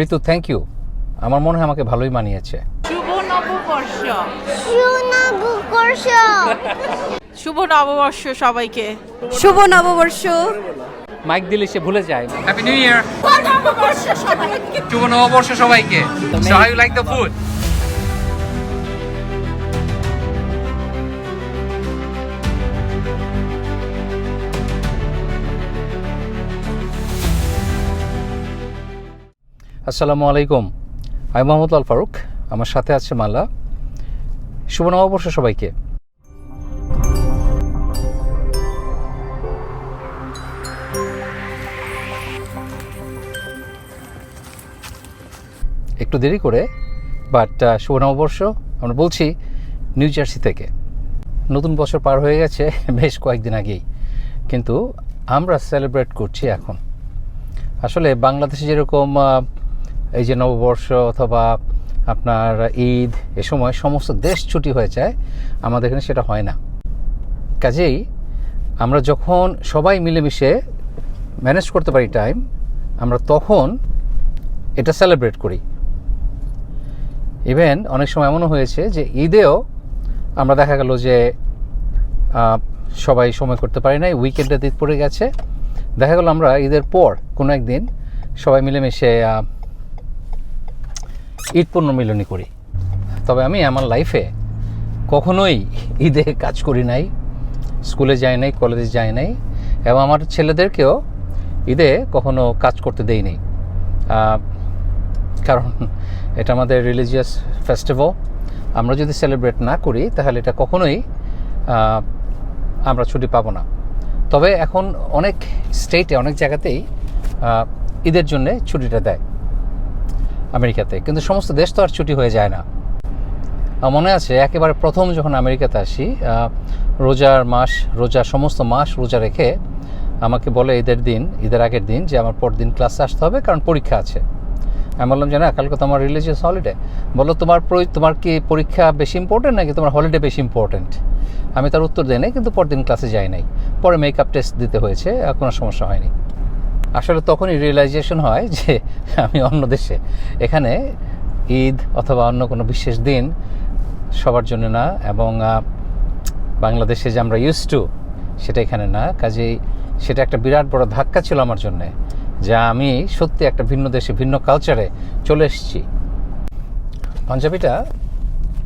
Ritu thank you আমার মনে হয় আমাকে ভালোই মানিয়েছে। শুভ নববর্ষ। সুনবকর্ষ শুভ নববর্ষ সবাইকে। শুভ নববর্ষ। মাইক দিলে সে ভুলে যায়। হ্যাপি নিউ ইয়ার শুভ নববর্ষ সবাইকে। So how you like the food আসসালামু আলাইকুম। আমি মোহাম্মদ আল ফারুক, আমার সাথে আছে মালা। শুভ নববর্ষ সবাইকে। একটু দেরি করে বাট শুভ নববর্ষ। আমরা বলছি নিউ জার্সি থেকে। নতুন বছর পার হয়ে গেছে, বেশ কয়েকদিন আগেই। কিন্তু আমরা সেলিব্রেট করছি এখন। আসলে বাংলাদেশে যেরকম এই যে নববর্ষ অথবা আপনার ঈদ, এ সময় সমস্ত দেশ ছুটি হয়ে যায়, আমাদের এখানে সেটা হয় না। কাজেই আমরা যখন সবাই মিলেমিশে ম্যানেজ করতে পারি টাইম আমরা তখন এটা সেলিব্রেট করি। ইভেন অনেক সময় এমনও হয়েছে যে ঈদেও আমরা দেখা গেল যে সবাই সময় করতে পারি নাই উইকেন্ডে ঈদ পড়ে গেছে। দেখা গেল আমরা ঈদের পর কোনো একদিন সবাই মিলেমিশে ঈদ পুনর্মিলনী করি। তবে আমি আমার লাইফে কখনোই ঈদে কাজ করি নাই, স্কুলে যাই নাই কলেজে যাই নাই, এবং আমার ছেলেদেরকেও ঈদে কখনো কাজ করতে দেই নাই। কারণ এটা আমাদের রিলিজিয়াস ফেস্টিভ্যাল আমরা যদি সেলিব্রেট না করি, তাহলে এটা কখনোই আমরা ছুটি পাবো না। তবে এখন অনেক স্টেটে অনেক জায়গাতেই ঈদের জন্যে ছুটিটা দেয়। আমেরিকাতে। কিন্তু সমস্ত দেশ তো আর ছুটি হয়ে যায় না। মনে আছে, একেবারে প্রথম যখন আমেরিকাতে আসি রোজার মাস, রোজা, সমস্ত মাস রোজা রেখে আমাকে বলে ঈদের দিন, ঈদের আগের দিন যে আমার পরদিন ক্লাসে আসতে হবে কারণ পরীক্ষা আছে। আমি বললাম যে না, কালকে তো আমার রিলিজিয়াস হলিডে বলল, তোমার তোমার কি পরীক্ষা বেশি ইম্পর্টেন্ট নাকি তোমার হলিডে বেশি ইম্পর্টেন্ট আমি তার উত্তর দিই নাই, কিন্তু পরদিন ক্লাসে যাই নাই। পরে মেকআপ টেস্ট দিতে হয়েছে কোনো সমস্যা হয়নি। আসলে তখনই রিয়েলাইজেশন হয় যে আমি অন্য দেশে। এখানে ঈদ অথবা অন্য কোনো বিশেষ দিন সবার জন্য না এবং বাংলাদেশে যে আমরা ইউজ টু সেটা এখানে না। কাজেই সেটা একটা বিরাট বড় ধাক্কা ছিল আমার জন্যে যা আমি সত্যি একটা ভিন্ন দেশে, ভিন্ন কালচারে চলে এসেছি। পাঞ্জাবিটা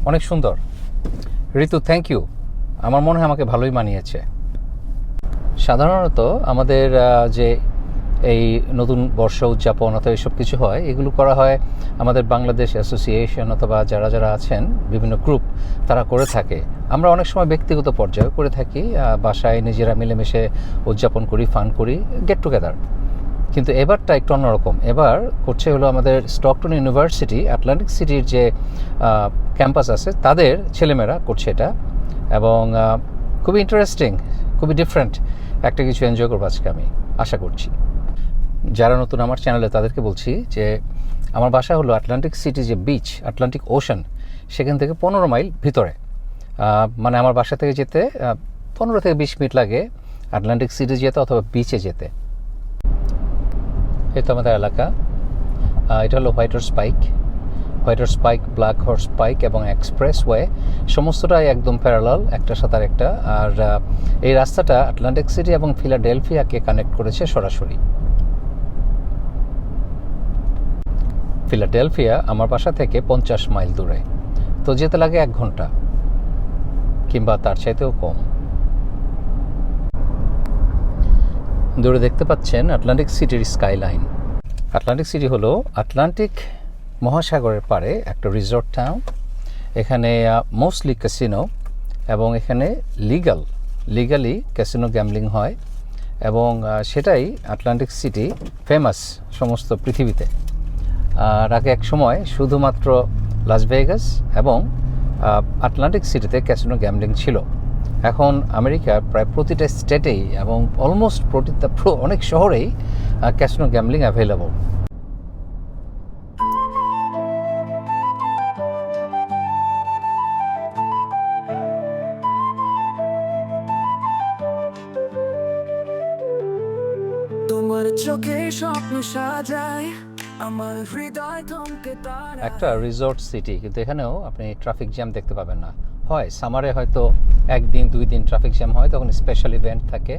অনেক সুন্দর। ঋতু থ্যাংক ইউ আমার মনে হয় আমাকে ভালোই মানিয়েছে। সাধারণত আমাদের যে এই নতুন বর্ষ উদযাপন অথবা এসব কিছু হয়, এগুলো করা হয় আমাদের বাংলাদেশ অ্যাসোসিয়েশন অথবা যারা যারা আছেন, বিভিন্ন গ্রুপ, তারা করে থাকে। আমরা অনেক সময় ব্যক্তিগত পর্যায়ে করে থাকি বাসায় নিজেরা মিলেমিশে উদযাপন করি, ফান করি গেট টুগেদার কিন্তু এবারটা একটু অন্যরকম। এবার করছে হলো আমাদের স্টকটন ইউনিভার্সিটি আটলান্টিক সিটির যে ক্যাম্পাস আছে, তাদের ছেলেমেয়েরা করছে এটা এবং খুবই ইন্টারেস্টিং খুবই ডিফারেন্ট একটা কিছু এনজয় করব আজকে আমি, আশা করছি। যারা নতুন আমার চ্যানেলে তাদেরকে বলছি যে, আমার বাসা হলো আটলান্টিক সিটি যে বিচ আটলান্টিক ওশান সেখান থেকে পনেরো মাইল ভিতরে। মানে আমার বাসা থেকে যেতে পনেরো থেকে বিশ মিনিট লাগে আটলান্টিক সিটি যেতে অথবা বিচে যেতে। তো আমাদের এলাকা। এটা হলো White Horse Pike White Horse Pike Black Horse Pike এবং এক্সপ্রেস ওয়ে সমস্তটাই একদম প্যারালাল একটা সাথে একটা আর এই রাস্তাটা আটলান্টিক সিটি এবং ফিলাডেলফিয়াকে কানেক্ট করেছে সরাসরি। ফিলাডেলফিয়া আমার বাসা থেকে পঞ্চাশ মাইল দূরে। তো যেতে লাগে এক ঘণ্টা, কিংবা তার চাইতেও কম। দূরে দেখতে পাচ্ছেন আটলান্টিক সিটির স্কাইলাইন আটলান্টিক সিটি হলো আটলান্টিক মহাসাগরের পাড়ে একটা রিসর্ট টাউন এখানে মোস্টলি ক্যাসিনো এবং এখানে লিগাল লিগালি ক্যাসিনো গ্যামলিং হয়। এবং সেটাই আটলান্টিক সিটি ফেমাস সমস্ত পৃথিবীতে। আর আগে এক সময় শুধুমাত্র লাস ভেগাস এবং আটলান্টিক সিটিতে ক্যাসিনো গ্যামলিং ছিল। এখন আমেরিকার প্রায় প্রতিটা স্টেটেই এবং অলমোস্ট প্রতিটা অনেক শহরেই ক্যাসিনো গ্যামলিং অ্যাভেলেবল তোমার চোখে স্বপ্ন সাজায় একটা রিসোর্ট সিটি কিন্তু এখানেও আপনি ট্রাফিক জ্যাম দেখতে পাবেন না। হয় সামারে হয়তো একদিন, দুই দিন ট্রাফিক জ্যাম হয়, তখন স্পেশাল ইভেন্ট থাকে,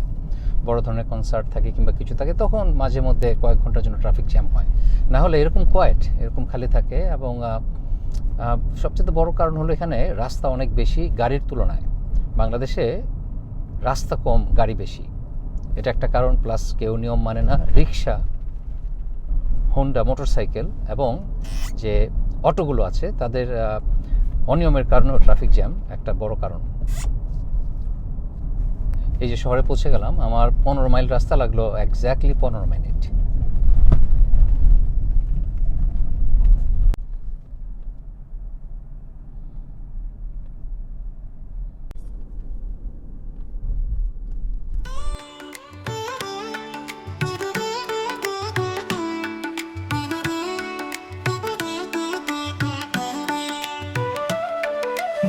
বড় ধরনের কনসার্ট থাকে কিংবা কিছু থাকে, তখন মাঝে মধ্যে কয়েক ঘণ্টার জন্য ট্রাফিক জ্যাম হয়। না হলে এরকম কোয়াইট এরকম খালি থাকে এবং সবচেয়ে বড় কারণ হলো এখানে রাস্তা অনেক বেশি গাড়ির তুলনায়। বাংলাদেশে রাস্তা কম, গাড়ি বেশি। এটা একটা কারণ প্লাস কেউ নিয়ম মানে না, রিক্সা হোন্ডা মোটরসাইকেল এবং যে অটোগুলো আছে, তাদের অনিয়মের কারণেও ট্রাফিক জ্যাম একটা বড় কারণ। এই যে শহরে পৌঁছে গেলাম, আমার পনেরো মাইল রাস্তা লাগল একজ্যাক্টলি পনেরো মিনিট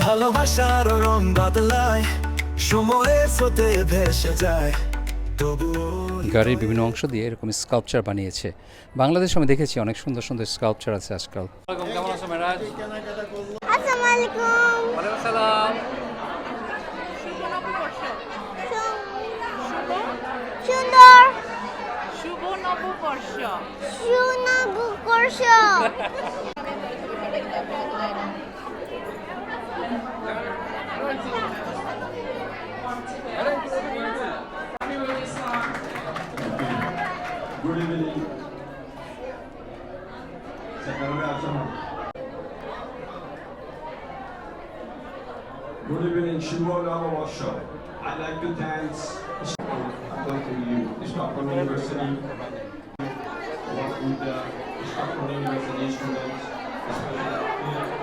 ভালোবাসার রং বদলায় সময়ের স্রোতে ভেসে যায়। তবুও গাড়ির বিভিন্ন অংশ দিয়ে এরকম স্কাল্পচার বানিয়েছে। বাংলাদেশ আমি দেখেছি অনেক সুন্দর সুন্দর স্কাল্পচার আছে আজকাল। কেমন আছো মেরাজ? আসসালামু আলাইকুম ওয়ালাইকুম শুভ নববর্ষ। সুন্দর শুভ নববর্ষ Görevini Sakarya Ataman Good evening, Shimola Washo. I'd like to thank you, Stockholm University, work with the Stockholm University students, especially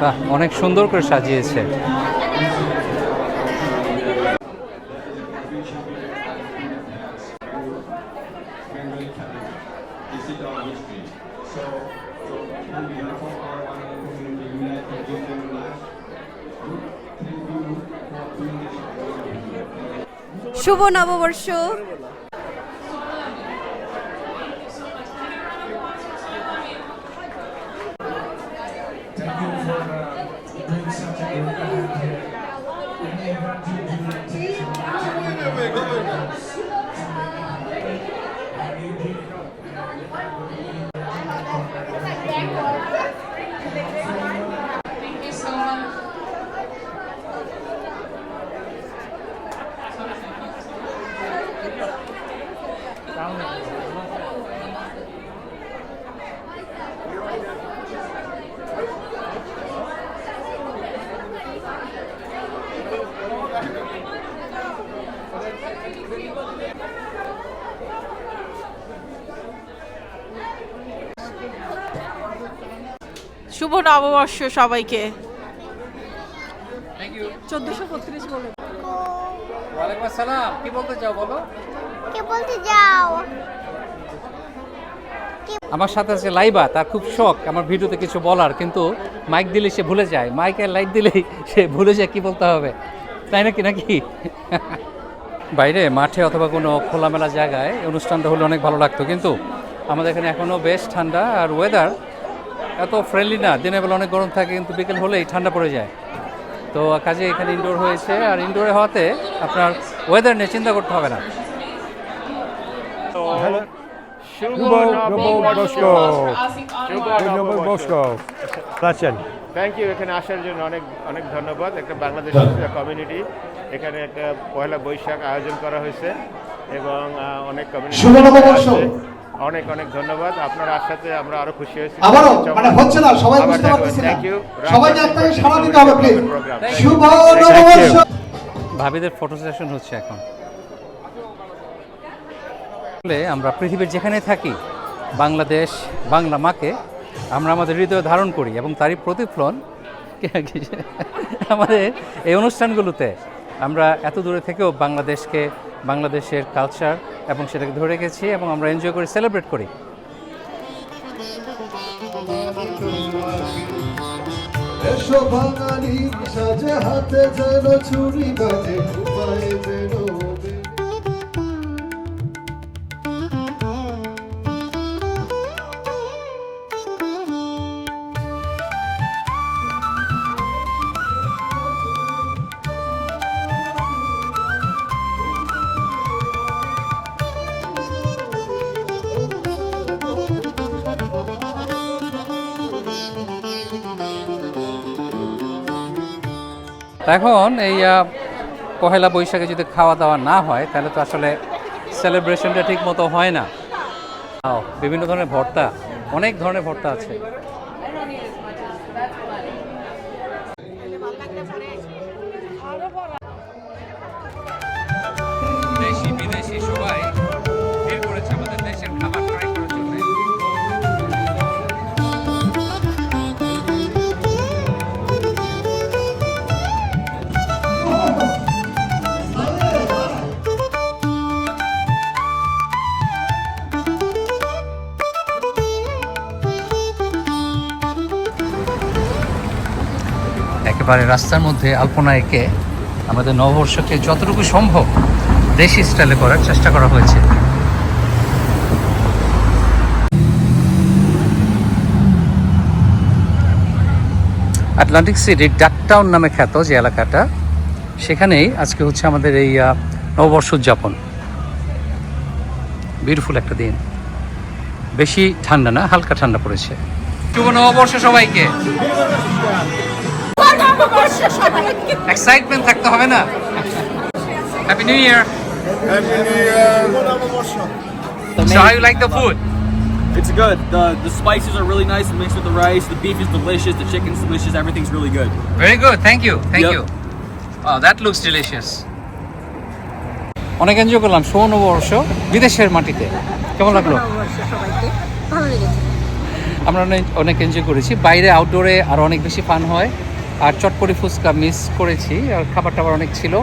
বাহ অনেক সুন্দর করে সাজিয়েছে শুভ calendar. নববর্ষ সবাইকে। চোদ্দশো বত্রিশ বলে। ওয়ালাইকুম আসসালাম। কি বলতে চাও বলো? কে বলতে যাও? আমার সাথে আছে লাইবা তার খুব শখ আমার ভিডিওতে কিছু বলার কিন্তু মাইক দিলে সে ভুলে যায়। মাইকে লাইট দিলেই সে ভুলে যায় কি বলতে হবে? তাই নাকি নাকি? বাইরে মাঠে অথবা কোনো খোলামেলা জায়গায় অনুষ্ঠানটা হলে অনেক ভালো লাগতো কিন্তু আমাদের এখানে এখনও বেশ ঠান্ডা আর ওয়েদার এত ফ্রেন্ডলি না দিনের বেলা অনেক গরম থাকে কিন্তু বিকেল হলেই ঠান্ডা পড়ে যায়। তো কাজে এখানে ইনডোর হয়েছে আর ইনডোরে হওয়াতে আপনার ওয়েদার নিয়ে চিন্তা করতে হবে না। থ্যাংক ইউ এখানে আসার জন্য অনেক অনেক ধন্যবাদ। একটা বাংলাদেশ কমিউনিটি এখানে একটা পয়লা বৈশাখ আয়োজন করা হয়েছে এবং অনেক কমিউনিটি অনেক অনেক ধন্যবাদ। আপনার আসাতে আমরা আরও খুশি হয়েছি। আবারও মানে হচ্ছে না সবাই বুঝতে পারতেছি না। আপনাকে সাড়া দিতে হবে প্লিজ শুভ নববর্ষ। ভাবিদের ফটো সেশন হচ্ছে এখন। আসলে আমরা পৃথিবীর যেখানে থাকি বাংলাদেশ বাংলা মাকে আমরা আমাদের হৃদয়ে ধারণ করি এবং তারই প্রতিফলন আমাদের এই অনুষ্ঠানগুলোতে আমরা এত দূরে থেকেও বাংলাদেশকে, বাংলাদেশের কালচার এবং সেটাকে ধরে গেছি এবং আমরা এনজয় করি সেলিব্রেট করি। এসো বাঙালি সাজে হাতে যেন ছুরি বাজে যেন এখন এই পহেলা বৈশাখে যদি খাওয়া দাওয়া না হয়, তাহলে তো আসলে সেলিব্রেশনটা ঠিক মতো হয় না। বিভিন্ন ধরনের ভর্তা, অনেক ধরনের ভর্তা আছে। একেবারে রাস্তার মধ্যে আলপনা এঁকে আমাদের নববর্ষকে যতটুকু সম্ভব দেশি স্টাইলে করার চেষ্টা করা হয়েছে। আটলান্টিক সিটির ডাকটাউন নামে খ্যাত যে এলাকাটা, সেখানেই আজকে হচ্ছে আমাদের এই নববর্ষ উদযাপন। বিউটিফুল একটা দিন। বেশি ঠান্ডা না, হালকা ঠান্ডা পড়েছে। শুভ নববর্ষ সবাইকে। এক্সাইটমেন্ট থাকতে হবে না happy new year So how you like the food? It's good. The the spices are really nice mixed with the rice. The beef is delicious. The chicken's delicious. Everything's really good. Very good. Thank you. Thank Yep. you. Oh, that looks delicious. অনেক enjoy করলাম সৌনবর্ষ বিদেশের মাটিতে কেমন লাগল আমরা অনেক অনেক এনজয় করেছি বাইরে আউটডোরে আর অনেক বেশি ফান হয় আর চটপটি ফুচকা মিস করেছি, আর খাবার টাবার অনেক ছিল।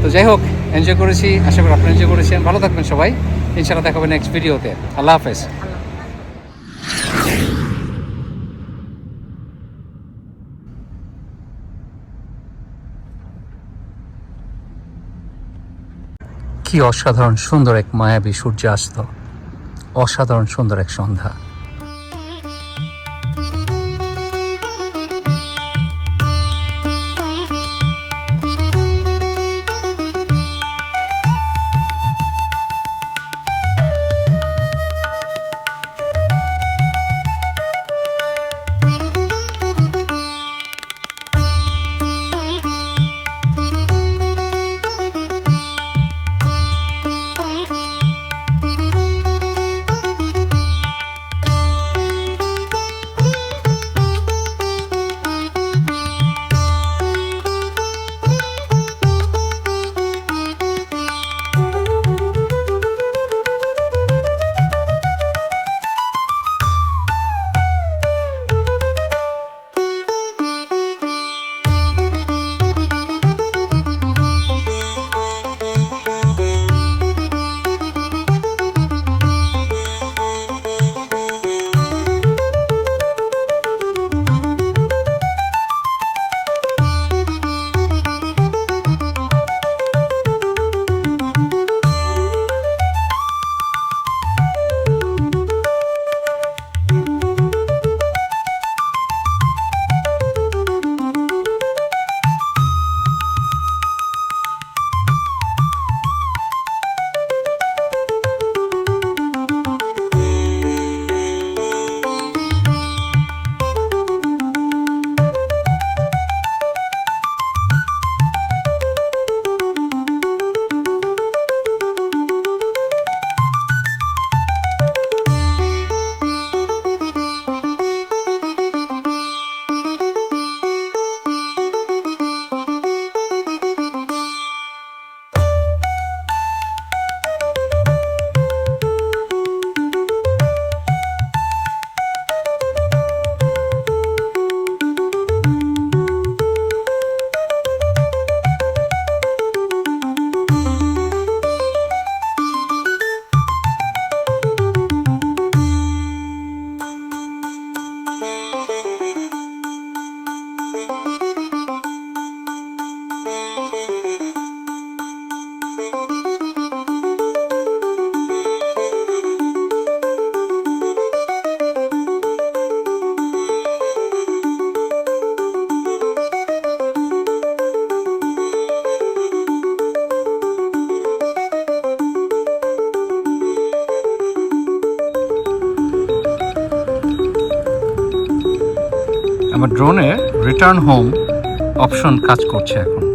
তো যাই হোক এনজয় করেছি, আশা করি আপনারা এনজয় করেছেন। ভালো থাকবেন সবাই। ইনশাআল্লাহ দেখা হবে নেক্সট ভিডিওতে আল্লাহ হাফেজ। কি অসাধারণ সুন্দর এক মায়াবী সূর্যাস্ত। অসাধারণ সুন্দর এক সন্ধ্যা। আমার ড্রোনে রিটার্ন হোম অপশন কাজ করছে এখন।